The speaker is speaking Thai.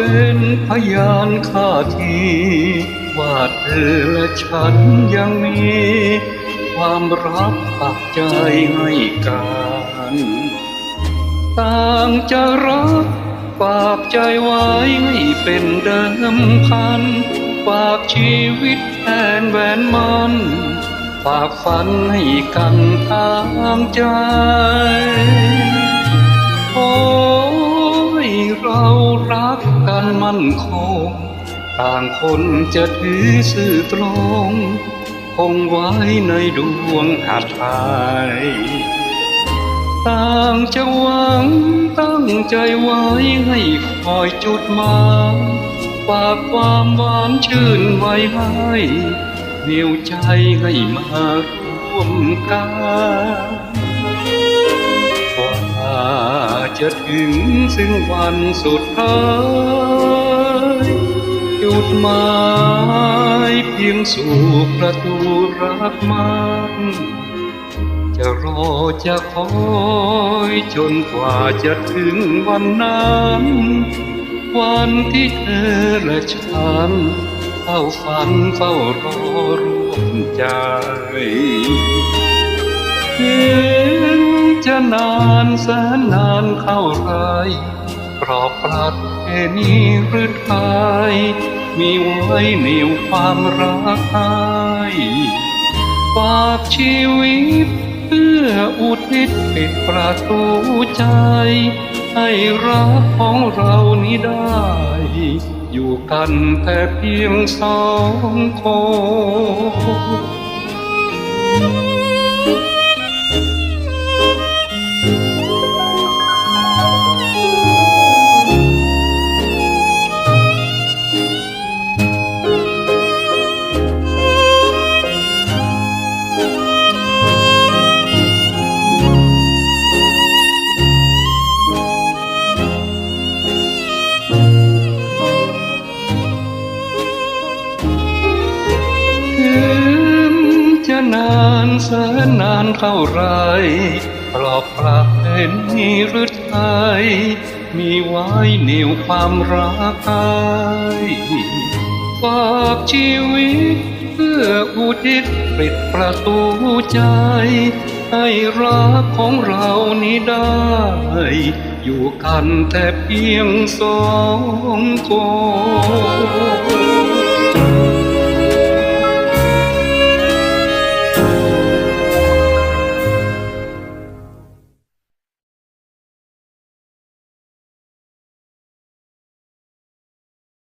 เป็นพยานข้าที ว่าเธอและฉันยังมี ความรักปักใจให้กันต่างจะรักฝากใจไว้ให้เป็นเดิมพัน ฝากชีวิตแทนแหวนมันฝากฝันให้กันทางใจ มั่นคง ต่างคนจะถือสื่อตรง คงไว้ในดวงหัตถยต่างจะหวังตั้งใจไว้ให้คอยจุดหมายฝากความหวานชื่นไว้ให้เหนียวใจให้มาร่วมกันว่า จะถึงซึ่งวันสุดท้ายจุดหมายเพียงสู่ประตูรักมันจะรอจะคอยจนกว่าจะถึงวันนั้นวันที่เธอและฉันเฝ้าฝันเฝ้ารอร่วมใจ จะนานแสนนานเข้าไรกรอบปรัดเพนีหรือไทยมีไว้เหนียวความรักให้ฝากชีวิตเพื่ออุทิศปิดประตูใจ ให้รักของเรานี้ได้ อยู่กันแต่เพียงสองคน ถึงจะนานแสนนานเท่าไรปลอบปรับเป็นนิรุไทยมีไว้เหนียวความรักให้ฝากชีวิตเพื่ออุทิศปิดประตูใจ ให้รักของเรานี้ได้ อยู่กันแต่เพียงสองคน